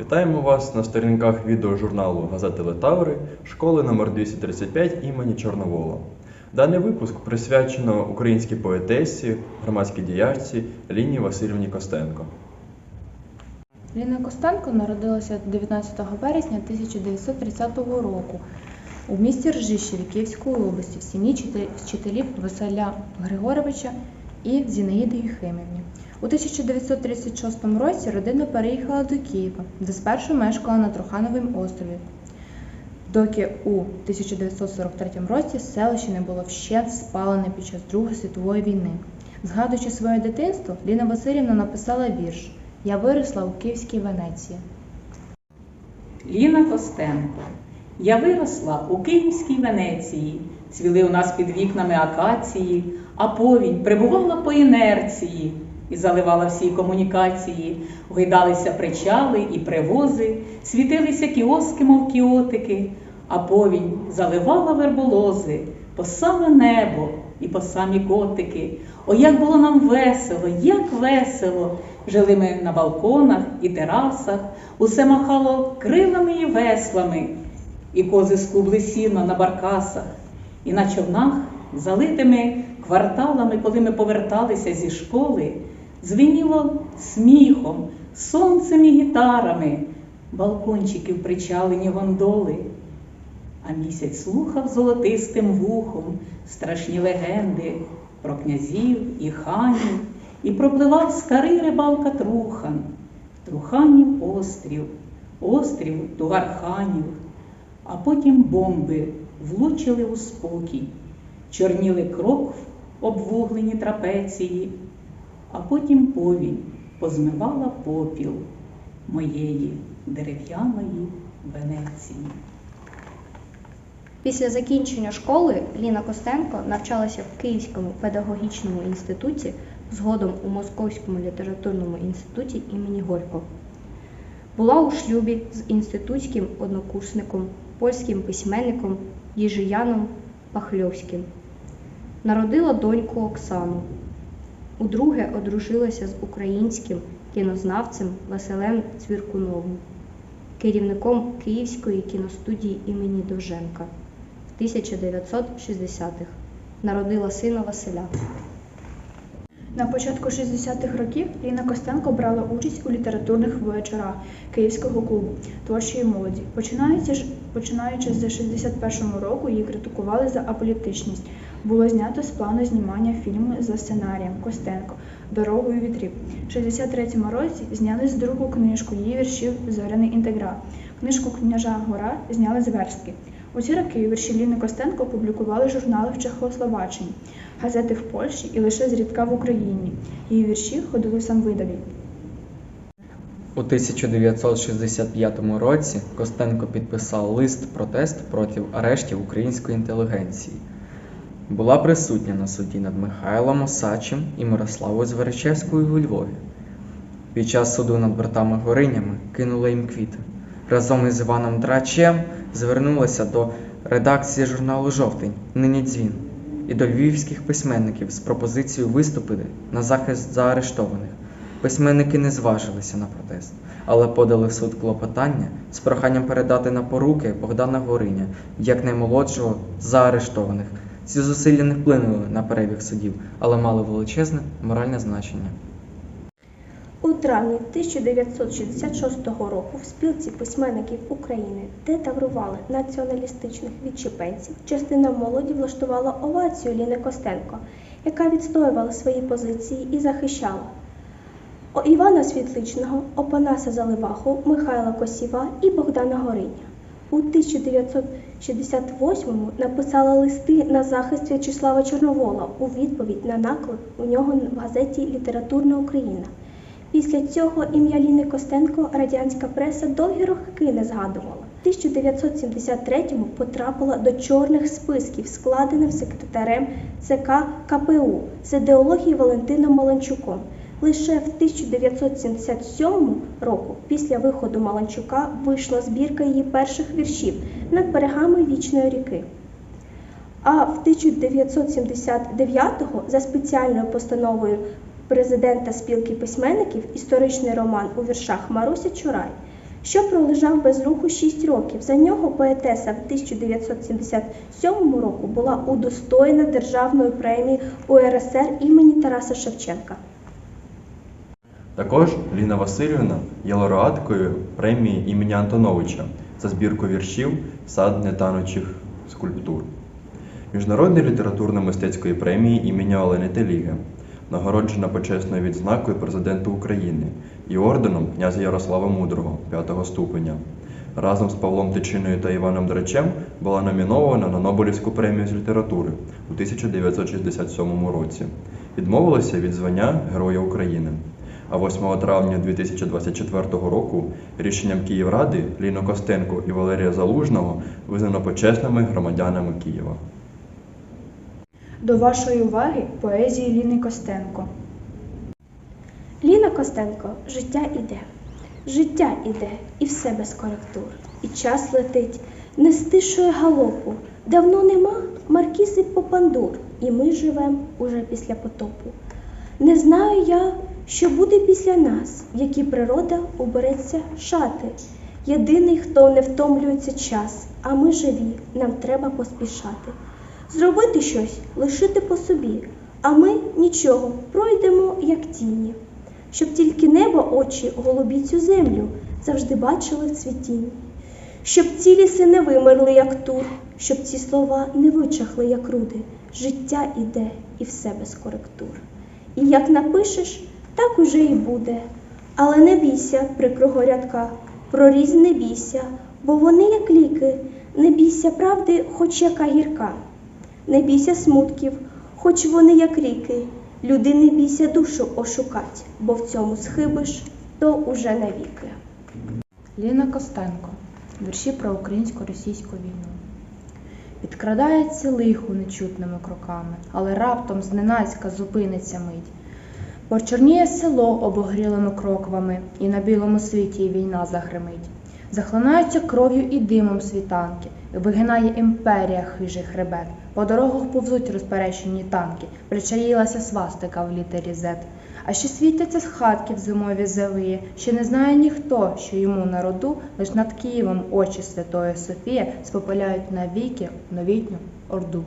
Вітаємо вас на сторінках відеожурналу газети Летаври школи номер 235 імені Чорновола. Даний випуск присвячено українській поетесі, громадській діячці Лінії Васильівні Костенко. Ліна Костенко народилася 19 березня 1930 року у місті Ржищеві Київської області в сім'ї вчителів Василя Григоровича і Зінаїди Єхимівні. У 1936 році родина переїхала до Києва, де спершу мешкала на Трухановому острові, доки у 1943 році селище не було вщент спалене під час Другої світової війни. Згадуючи своє дитинство, Ліна Васильівна написала вірш Я виросла у Київській Венеції. Ліна Костенко. Я виросла у Київській Венеції, цвіли у нас під вікнами акації, а повінь прибувала по інерції і заливала всі комунікації, гойдалися причали і привози, світилися кіоски, мов кіотики, а повінь заливала верболози по саме небо і по самі котики. О, як було нам весело, як весело! Жили ми на балконах і терасах, усе махало крилами і веслами, і кози скубли сіно на баркасах, і на човнах, залитими кварталами, коли ми поверталися зі школи, звеніло сміхом, сонцем і гітарами, балкончиків причалені гондоли. А місяць слухав золотистим вухом страшні легенди про князів і ханів, і пропливав скарий рибалка Трухан, Труханів острів, острів Тугарханів, а потім бомби влучили у спокій, чорніли крок в обвуглені трапеції, а потім повінь позмивала попіл моєї дерев'яної Венеції. Після закінчення школи Ліна Костенко навчалася в Київському педагогічному інституті, згодом у Московському літературному інституті імені Горько. Була у шлюбі з інститутським однокурсником, польським письменником Єжияном Пахльовським. Народила доньку Оксану. Удруге одружилася з українським кінознавцем Василем Цвіркуновим, керівником Київської кіностудії імені Довженка в 1960-х. Народила сина Василя. На початку 60-х років Ліна Костенко брала участь у літературних вечорах Київського клубу творчої молоді. Починаючи, ж- починаючи з 61-го року, її критикували за аполітичність. Було знято з плану знімання фільму за сценарієм Костенко Дорогою вітрів. У 63-му році зняли з другу книжку її віршів Зоряний інтеграл. Книжку Княжа Гора зняли з верстки. У ці роки вірші Ліни Костенко публікували журнали в Чехословаччині, газети в Польщі і лише зрідка в Україні. Її вірші ходили в самвидаві. У 1965 році Костенко підписав лист протест проти арештів української інтелігенції. Була присутня на суді над Михайлом Осачем і Мирославою Зверичевською у Львові. Під час суду над братами Горинями кинула їм квіти. Разом із Іваном Драчем звернулася до редакції журналу Жовтень, нині дзвін, і до львівських письменників з пропозицією виступити на захист заарештованих. Письменники не зважилися на протест, але подали в суд клопотання з проханням передати на поруки Богдана Гориня як наймолодшого заарештованих. Ці зусилля не вплинули на перебіг судів, але мали величезне моральне значення. У травні 1966 року в спілці письменників України, де таврували націоналістичних відчепенців, частина молоді влаштувала овацію Ліни Костенко, яка відстоювала свої позиції і захищала Івана Світличного, Опанаса Заливаху, Михайла Косіва і Богдана Гориня. У 1968-му написала листи на захист В'ячеслава Чорновола у відповідь на наклеп у нього в газеті Літературна Україна. Після цього ім'я Ліни Костенко радянська преса довгі роки не згадувала. В 1973-му потрапила до чорних списків, складених секретарем ЦК КПУ з ідеології Валентином Маланчуком. Лише в 1977 року, після виходу Маланчука, вийшла збірка її перших віршів над берегами вічної ріки. А в 1979-го за спеціальною постановою президента спілки письменників історичний роман у віршах Маруся Чурай що пролежав без руху 6 років. За нього поетеса в 1977 року була удостоєна Державної премії УРСР імені Тараса Шевченка. Також Ліна Васильівна є лауреаткою премії імені Антоновича за збірку віршів Сад нетанучих скульптур, Міжнародної літературно-мистецької премії імені Олени Теліги, нагороджена почесною відзнакою президента України і орденом князя Ярослава Мудрого 5 ступеня. Разом з Павлом Тичиною та Іваном Драчем була номінована на Нобелівську премію з літератури у 1967 році. Відмовилася від звання Героя України. А 8 травня 2024 року рішенням Київради Ліну Костенко і Валерія Залужного визнано почесними громадянами Києва. До вашої уваги поезії Ліни Костенко. Ліна Костенко, життя іде, життя іде, і все без коректур. І час летить, не стишує галопу. Давно нема маркізи попандур, і ми живем уже після потопу. Не знаю я, що буде після нас, в які природа убереться шати. Єдиний, хто не втомлюється час, а ми живі, нам треба поспішати. Зробити щось, лишити по собі, а ми нічого, пройдемо, як тіні. Щоб тільки небо очі голубі цю землю завжди бачили в цвітінні. Щоб ці ліси не вимерли, як тур, щоб ці слова не вичахли, як руди. Життя іде і все без коректур. І як напишеш, так уже і буде. Але не бійся прикрого рядка, прорізь не бійся, бо вони, як ліки, не бійся правди, хоч яка гірка. Не бійся смутків, хоч вони як ріки. Люди не бійся душу ошукать, бо в цьому схибиш, то уже навіки. Ліна Костенко. Вірші про українсько-російську війну. Підкрадається лихо нечутними кроками, але раптом зненацька зупиниться мить. Почорніє село обогрілими кроквами, і на білому світі війна загримить. Захлинаються кров'ю і димом світанки, вигинає імперія хижий хребет. По дорогах повзуть розперещені танки, причаїлася свастика в літері Z. А ще світяться з хатків зимові завиї, ще не знає ніхто, що йому на роду лиш над Києвом очі Святої Софії спопиляють навіки новітню орду.